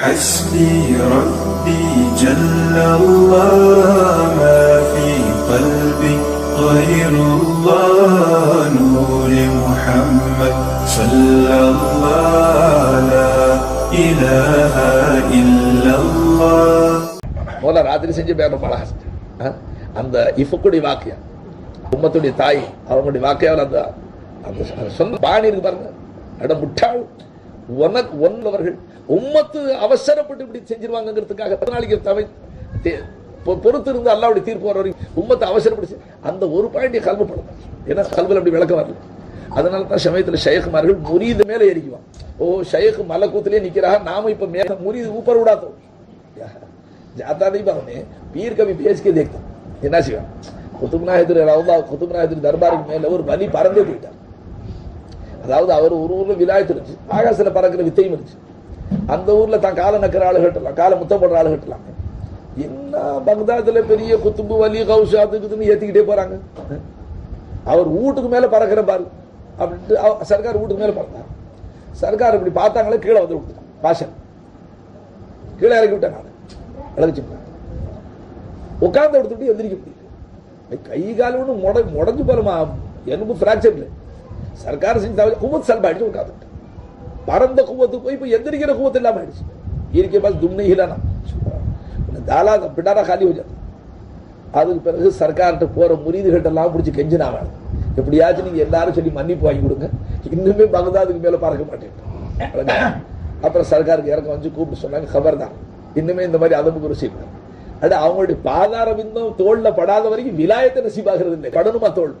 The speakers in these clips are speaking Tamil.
حسبي ربي جل الله ما في قلبي غير الله نور محمد صلى الله لا إله إلا الله முதல்ல ராத்திரி செஞ்சு பேர அழகா செஞ்சேன் ஆ? அந்த இஃபுக்குடைய வாக்கியம் உம்மத்துடைய தாய் அவங்களுடைய வாக்கியாவில் அந்த அந்த அந்த சொன்ன பாணி இருக்கு பாருங்க அட முட்டாள் உனக்கு ஒன்றவர்கள் உம்மத்து அவசரப்பட்டு இப்படி செஞ்சிருவாங்கிறதுக்காக நாளைக்கு பொறுத்து பொறுத்திருந்து அல்லாவுடைய தீர்ப்பு வர வரைக்கும் உம்மத்தை அவசரப்படுச்சு அந்த ஒரு பாயிண்ட் கல்வப்படும் ஏன்னா கல்வில் அப்படி விளக்க வரல. அதனால தான் சமயத்தில் ஷேகுமார்கள் முரீது மேலே எரிக்குவான் ஓ ஷேக் மலக்கூத்திலே நிற்கிறா நாம இப்போ மேல முரீது ஊப்பர் விடாதோ? ஜாத்தா தான் அவனே பீர் கவி பேசிக்கே தேக்தான். என்ன செய்வான்? குத்துப்நாயத்திரி ரவுதா குத்துப்நாயத்திரி தர்பாருக்கு மேலே ஒரு பலி பறந்தே போயிட்டான். அதாவது அவர் ஒரு ஊர்ல விலாயத்து இருந்துச்சு ஆகாசில் பறக்கிற வித்தையும் இருந்துச்சு. அந்த ஊர்ல தான் காலை நக்கிற ஆளு கட்டலாம் காலை முத்தம் போடுற ஆளு கட்டலாம். என்ன பக்தாதுல பெரிய குத்தும்பு வலி கவுசு அதுக்குதுன்னு ஏத்திக்கிட்டே போறாங்க. அவர் வீட்டுக்கு மேல பறக்கிற பாரு அப்படின்ட்டு அவ- சர்க்கார் வீட்டுக்கு மேல பறந்தார். சர்க்கார் இப்படி பார்த்தாங்களே கீழே வந்து விட்டுட்டாங்க பாஷன் கீழே இறக்கி விட்டேன் நான். உட்காந்து எடுத்துட்டு எந்திரிக்க முடியல. கை கால் ஒன்று முட முடஞ்சு போலமா எலும்பு ஃப்ராக்சர் இல்லை. சர்க்கார் செஞ்சு குவத் சல்பா அடிச்சு உட்காந்துட்டு பறந்த குவத்து போய் இப்போ எந்திரிக்கிற குவத்து இல்லாமல் ஆயிடுச்சு. இருக்க பாஸ் தும்னை இல்லைனா தாலா பிடாரா காலி வச்சு. அதுக்கு பிறகு சர்க்கார்கிட்ட போகிற முறிதுகிட்டெல்லாம் பிடிச்சி கெஞ்சினா வேணும் எப்படியாச்சும் நீங்கள் எல்லாரும் சொல்லி மன்னிப்பு வாங்கி கொடுங்க. இன்னுமே பகதாதுக்கு மேலே பார்க்க மாட்டேன். அப்புறம் சர்க்காருக்கு இறக்கம் வந்து கூப்பிட்டு சொன்னாங்க கவர் தான் இன்னுமே இந்த மாதிரி அதமுக்கு ருசி இல்லை அது அவங்களுடைய பாதார விந்தம் தோளில் படாத வரைக்கும் விலாயத்தை நசிபாகிறது இல்லை. கடனுமா தோல்?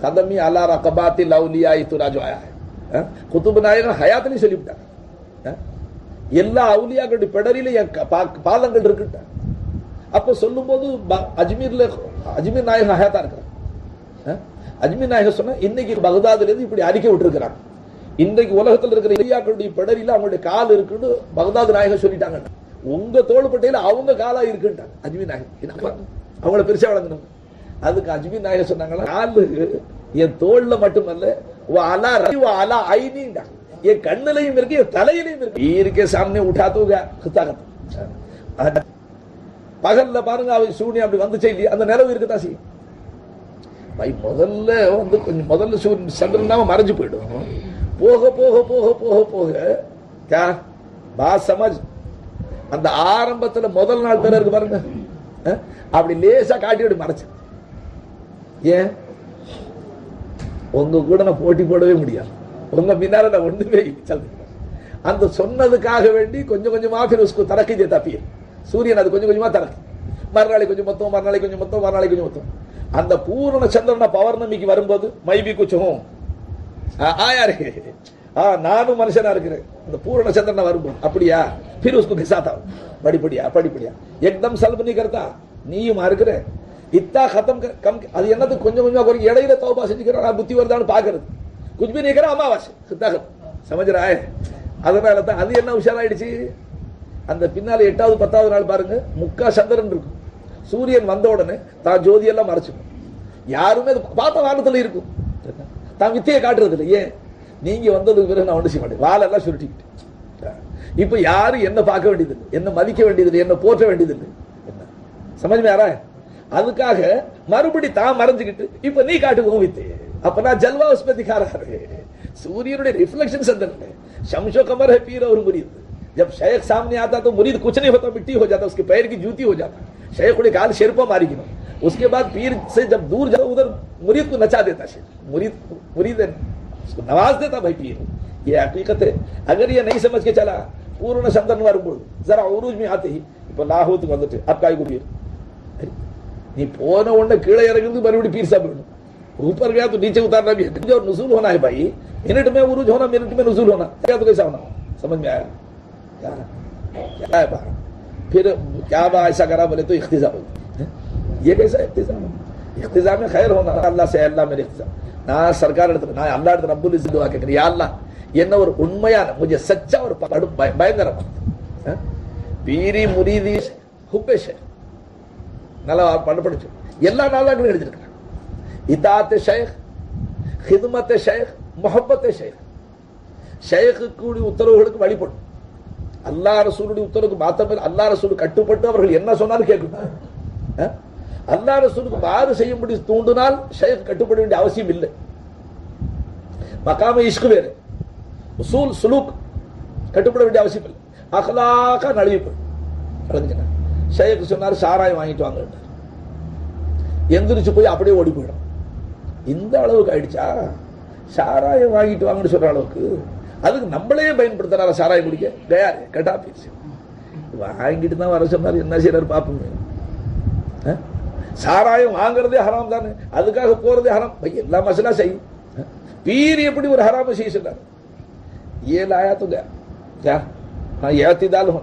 கதமி அல்லாரா கபாத்தி லவ்லியாய் துராஜு ஆயா குத்துபு நாயகன் ஹயாத்திலையும் சொல்லிவிட்டாங்க எல்லா அவுலியாக்களுடைய பெடரில என் பா- பாதங்கள் இருக்குட்டாங்க அப்ப சொல்லும்போது போது அஜ்மீர்ல அஜ்மீர் நாயகன் ஹயாத்தா இருக்கிறாங்க அஜ்மீர் நாயகன் சொன்ன இன்னைக்கு பகதாதுல இருந்து இப்படி அறிக்கை விட்டுருக்கிறாங்க இன்றைக்கு உலகத்தில் இருக்கிற இந்தியாக்களுடைய பெடரில அவங்களுடைய கால் இருக்குன்னு பகதாது நாயகம் சொல்லிட்டாங்க உங்க தோள்பட்டையில அவங்க காலா இருக்குன்ட்டாங்க அஜ்மீர் நாயகன் அவங்கள பெருசா வழங்கணும் அதுக்கு அஜ்மி நாயர் சொன்னாங்களா காலு என் தோல்ல மட்டுமல்ல வாலா ரவி வாலா ஐனிண்டா என் கண்ணுலையும் இருக்கு என் தலையிலையும் இருக்கு. இருக்க சாமி உட்டா தூக பகல்ல பாருங்க அவை சூரியன் அப்படி வந்துச்சே இல்லையா? அந்த நிலவு இருக்குதா செய்யும். பை முதல்ல வந்து கொஞ்சம் முதல்ல சூரியன் சந்திரனாம மறைஞ்சு போயிடும். போக போக போக போக போக கா பா சமாஜ். அந்த ஆரம்பத்துல முதல் நாள் பேர் இருக்கு பாருங்க அப்படி லேசா காட்டி விட்டு மறைச்சு. ஏன்? உங்க கூட நான் போட்டி போடவே முடியாது. உங்க பின்னால நான் ஒண்ணுமே அந்த சொன்னதுக்காக வேண்டி கொஞ்சம் கொஞ்சமா பின் உஸ்கு தரக்கு தப்பிய. சூரியன் அது கொஞ்சம் கொஞ்சமா தரக்கு. மறுநாளை கொஞ்சம் மொத்தம் மறுநாளை கொஞ்சம் மொத்தம் மறுநாளை கொஞ்சம் மொத்தம். அந்த பூரண சந்திரன பௌர்ணமிக்கு வரும்போது மைபி குச்சமும் ஆயா இருக்கு ஆ நானும் மனுஷனா இருக்கிறேன். அந்த பூரண சந்திரனை வரும்போது. அப்படியா? பின் உஸ்கு கிசாத்தா படிப்படியா படிப்படியா. எக்தம் சல்ப நீ கருத்தா நீயுமா இருக்கிற? இத்தா ஹத்தம் கம் அது என்னது? கொஞ்சம் கொஞ்சமாக குறைக்கும் இடையில தோபா செஞ்சுக்கிறோம் நான் புத்தி வருதான்னு பார்க்கறது. குஜ்பி நீக்கிற அமாவாசை. சித்தாகம் சமைச்சிராய் அதனால தான் அது என்ன உஷாராயிடுச்சு? அந்த பின்னால் எட்டாவது பத்தாவது நாள் பாருங்க. முக்கா சந்திரன் இருக்கும். சூரியன் வந்த உடனே தான் ஜோதியெல்லாம் மறைச்சிக்கும். யாருமே அது பார்த்த வானத்தில் இருக்கும். தான் வித்தையை காட்டுறது இல்லை. ஏன்? நீங்கள் வந்ததுக்கு பிறகு நான் ஒன்று செய்ய மாட்டேன். வாழெல்லாம் சுருட்டிக்கிட்டு. இப்போ யாரும் என்ன பார்க்க வேண்டியதில்லை. என்ன மதிக்க வேண்டியதில்லை. என்ன போற்ற வேண்டியதில்லை. என்ன? சமஜ் அதுக்காக மறுபடி தான் மறைஞ்சுக்கிட்டு இப்ப நீ காட்டுவோம் வித்து அப்ப ஜல்வா உஸ் திகாராரு சூரியனுடைய ரிஃப்ளெக்ஷன் اندر ہے شمشو کمر ہے پیر اور مرید جب شیخ سامنے آتا تو مرید کچھ نہیں ہوتا مٹی ہو جاتا اس کے پیر کی جوتی ہو جاتا شیخ نے کال شیرپا ماری گنا اس کے بعد پیر سے جب دور جاؤ ادھر مرید کو نچا دیتا شیخ مرید مرید ہے اس کو نواز دیتا بھائی پیر یہ حقیقت ہے اگر یہ نہیں سمجھ کے چلا پورن شمدن وار வந்துட்டு அக்காய்க்கு பீர் நீ போன உடனே கீழே இறங்குறது மறுபடியும் பீர்சா போயிடும் اوپر گیا تو نیچے اتارنا بھی ہے جو نزول ہونا ہے بھائی منٹ میں عروج ہونا منٹ میں نزول ہونا کیا تو کیسا ہونا سمجھ میں آیا کیا کیا ہے بھائی پھر کیا با ایسا کرا بولے تو اختزا ہو یہ کیسا اختزا اختزا میں خیر ہونا اللہ سے اللہ میرے اختزا நான் சர்க்கார் இடத்துல நான் அல்லா இடத்துல ரப்புல் துவா கேட்கிறேன் யா அல்லா என்ன ஒரு உண்மையான கொஞ்சம் சச்சா ஒரு பயங்கரமா பீரி முரீதி ஹுப்பேஷ் நல்லா பண்ண படிச்சு எல்லா நாளாங்களும் எழுதியிருக்கிறாங்க. இதாத்து ஷேக் ஹிதுமத்தை ஷேக் முகப்பத்தை ஷேக். ஷேக்கு உத்தரவுகளுக்கு வழிபடும் அல்லா ரசூலுடைய உத்தரவுக்கு மாத்தம் அல்லா ரசூல் கட்டுப்பட்டு அவர்கள் என்ன சொன்னாலும் கேட்கணும் அல்லா அல்லாஹ் ரசூலுக்கு மாறு செய்யும்படி தூண்டினால் ஷேக் கட்டுப்பட வேண்டிய அவசியம் இல்லை. மக்காம இஷ்கு வேறு. உசூல் சுலூக் கட்டுப்பட வேண்டிய அவசியம் இல்லை. அகலாக நழுவி போய் ஷேக் சொன்னார் சாராயம் வாங்கிட்டு வாங்க எந்திரிச்சு போய் அப்படியே ஓடி போயிடும். இந்த அளவுக்கு ஆயிடுச்சா? சாராயம் வாங்கிட்டு வாங்கன்னு சொல்ற அளவுக்கு. அதுக்கு நம்மளே பயன்படுத்துறாரு சாராயம் குடிக்க? கயாரு கெட்டா பேச்சு வாங்கிட்டு தான் வர சொன்னார் என்ன செய்யறாரு பார்ப்போங்க சாராயம் வாங்குறதே ஹராம் தானே. அதுக்காக போறதே ஹராம். எல்லா மசாலா செய்யும். பீர் எப்படி ஒரு ஹராம செய்ய சொன்னார் ஏழு ஆயாத்துங்க. நான் ஏத்திதாலும்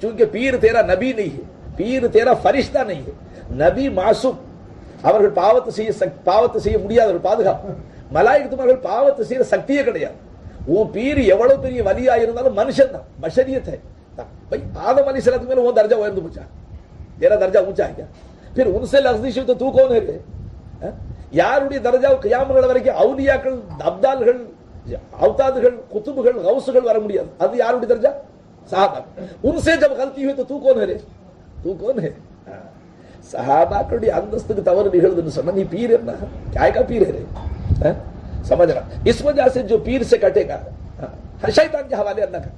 चूंकि पीर तेरा नबी नहीं है पीर तेरा फरिश्ता नहीं है। नबी मासूम அவர்கள் பாவத்தை செய்ய பாவத்து செய்ய முடியாதவர்கள் பாதுகாப்பு. மலாயத்துமார்கள் பாவத்து செய்யற சக்தியே கிடையாது. உன் பீர் எவ்வளவு பெரிய வலியா இருந்தாலும் மனுஷன் தான் பஷரியத்தை ஆதம் அலி சலத்துக்கு மேல உன் தர்ஜா உயர்ந்து போச்சா? ஏன்னா தர்ஜா ஊச்சா பீர் உன்சே லசதிஷத்தை தூக்கம் இருக்கு. யாருடைய தர்ஜா கியாமர்கள் வரைக்கும் அவுனியாக்கள் அப்தால்கள் அவுதாதுகள் குத்துபுகள் கவுசுகள் வர முடியாது. அது யாருடைய தர்ஜா? صحابہ ان سے جب غلطی ہوئی تو تو کون ہے رے؟ تو کون ہے؟ ہاں۔ صحابہ کڑی اندستک تور نہلدن سمنی پیر ہے کیا کا پیر ہے رے؟ ہاں؟ سمجھنا اس وجہ سے جو پیر سے کٹے گا ہاں، شیطان کے حوالے اللہ کا۔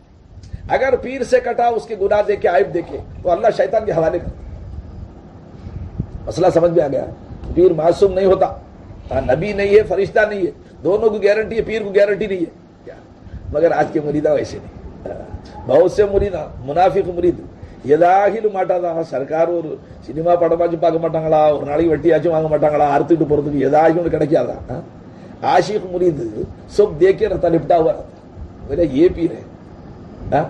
اگر پیر سے کٹا اس کے گناہ دے کے عائب دے تو اللہ شیطان کے حوالے کرتا۔ مسئلہ سمجھ میں آ گیا؟ پیر معصوم نہیں ہوتا۔ نبی نہیں ہے فرشتہ نہیں ہے۔ دونوں کو گارنٹی ہے پیر کو گارنٹی نہیں ہے۔ مگر آج کے مریدا ویسے نہیں۔ बहुत से मुरीदा முனாஃபிக் முரீது ஏதாகிலும் மாட்டாதா சர்க்கார் ஒரு சினிமா படமாச்சும் பார்க்க மாட்டாங்களா ஒரு நாளைக்கு வெட்டியாச்சும் வாங்க மாட்டாங்களா அறுத்துட்டு போறதுக்கு ஏதாச்சும் ஒன்று கிடைக்காதா हाँ? आशिक मुरीद सब देख के रहता निपटा हुआ रहता मेरा ये पीर है हाँ?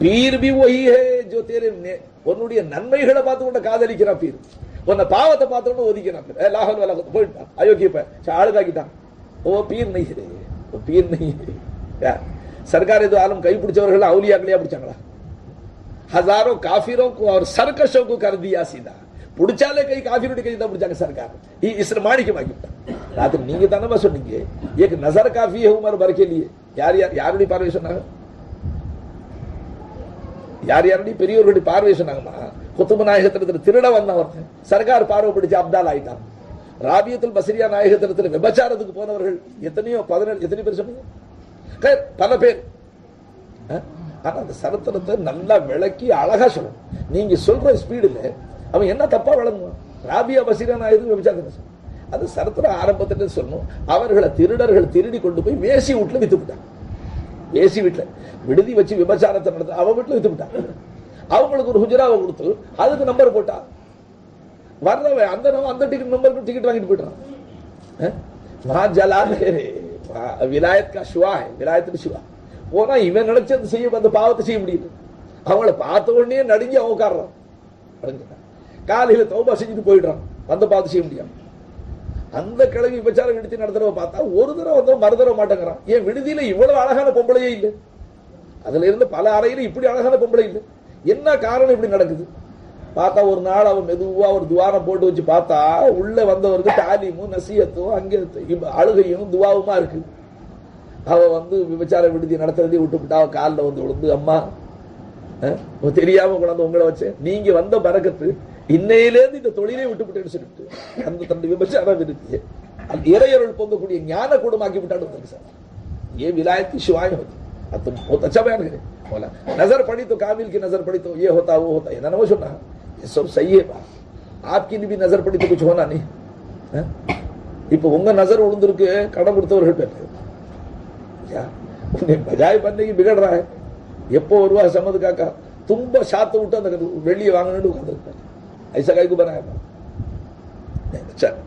பீர் பி ஒஹி ஹே ஜோ தேரே நே- உன்னுடைய நன்மைகளை பார்த்து உன்னை காதலிக்கிறான் பீர் உன்னை பாவத்தை பார்த்து உன்னை ஒதுக்கிறான் பீர் ஏ, லாஹல் வலா போயிட்டான் அயோக்கிய பையன் சரி, ஆளுக்காக்கிட்டான் ஓ பீர் नहीं है वो पीर नहीं है क्या सरकार तो आलम कई பிடிச்சவர்கள் அவுலியாக்களையா பிடிச்சாங்களா हजारों काफिरों को और सरकशों को कर दिया सीधा புடிச்சாலே கை காஃபிருடைய கை தான் பிடிச்சாங்க சர்க்கார் இ- இஸ்ர மாணிக்கமாக்கி விட்டான் ராத்திரி நீங்க தானே சொன்னீங்க ஏக் நசர் காஃபி है उमर भर के लिए யார் யார் யாருடைய பார்வை சொன்னாங்க யார் யாருடைய பெரியவர்களுடைய பார்வை சொன்னாங்கம்மா குத்துப நாயகத்திடத்தில் திருட வந்தான் ஒருத்தன் சர்க்கார் பார்வை பிடிச்சு அப்தால் ஆயிட்டான் ராபியத்துல் பசரியா நாயகத்திடத்தில் விபச்சாரத்துக்கு போனவர்கள் எத்தனையோ பதினேழு எத்தனை பேர் சொன்னீங்க கை- பல பேர். ஆனால் அந்த சரத்தனத்தை நல்லா விளக்கி அழகாக சொல்லணும் நீங்கள் சொல்கிற ஸ்பீடில் அவன் என்ன தப்பாக வழங்குவான் ராபியா பசீரா நான் எதுவும் விபச்சாரம் அது சரத்திர ஆரம்பத்தில் சொல்லணும் அவர்களை திருடர்கள் திருடி கொண்டு போய் வேசி வீட்டில் வித்து விட்டாங்க வேசி வீட்டில் விடுதி வச்சு விபச்சாரத்தை நடத்த அவன் வீட்டில் வித்து விட்டாங்க அவங்களுக்கு ஒரு ஹுஜராவை கொடுத்து அதுக்கு நம்பர் போட்டா. வர்றவன் அந்த அந்த டிக்கெட் நம்பருக்கு டிக்கெட் வாங்கிட்டு போயிட்டான். நான் ஜலாதேரே விலாயத் கா சிவா விலாயத்துக்கு சிவா போனா இவன் நினைச்சது செய்ய அந்த பாவத்தை செய்ய முடியல அவங்கள பார்த்த உடனே நடுங்கி அவன் உட்காடுறான் காலையில காலையில் தௌபா செஞ்சுட்டு போயிடுறான் வந்து பார்த்து செய்ய முடியாது அந்த கிழவி விபச்சாரம் விடுத்தி நடத்துறவ பார்த்தா ஒரு தடவை வந்தவன் மறு தடவை மாட்டேங்கிறான் ஏன் விடுதியில இவ்வளவு அழகான பொம்பளையே இல்லை அதுல இருந்து பல அறையில இப்படி அழகான பொம்பளை இல்லை என்ன காரணம் இப்படி நடக்குது பார்த்தா ஒரு நாள் அவன் மெதுவா ஒரு துவாரம் போட்டு வச்சு பார்த்தா உள்ள வந்தவருக்கு தாலிமும் நசியத்தும் அங்கே இவ் அழுகையும் துவாவுமா இருக்கு அவ வந்து விபச்சார விடுதி நடத்துறதே விட்டுவிட்டா அவ காலில் வந்து விழுந்து அம்மா அஹ், உனக்கு தெரியாம கொண்டாந்து உங்களை வச்சேன் நீங்க வந்த பறக்கத்து இன்னையிலேருந்து இந்த தொழிலை விட்டுவிட்டேன்னு சொல்லிட்டு அந்த தன்னுடைய விபச்சார விடுதியை அந்த இறையருள் பொங்கக்கூடிய ஞான கூடமாக்கி விட்டான்னு சார் ये विलायत की शिवाएं होती अब तुम बहुत अच्छा बयान करे बोला नजर पड़ी तो काबिल की नजर पड़ी तो ये होता वो होता है ना वो सुना ये सब सही है आपकी भी नजर पड़ी तो कुछ होना नहीं। இப்போ உங்க நசர் விழுந்திருக்கு கடன் கொடுத்தவர்கள்ட்ட உன்னை பஜாய் பண்ணி பிகடுறா எப்போ வருவா சம்மது காக்கா தும்ப சாத்த விட்டு அந்த வெளியே வாங்கணும்னு உட்காந்துருக்காங்க ஐசா காய்க்கு பராயப்பா சரி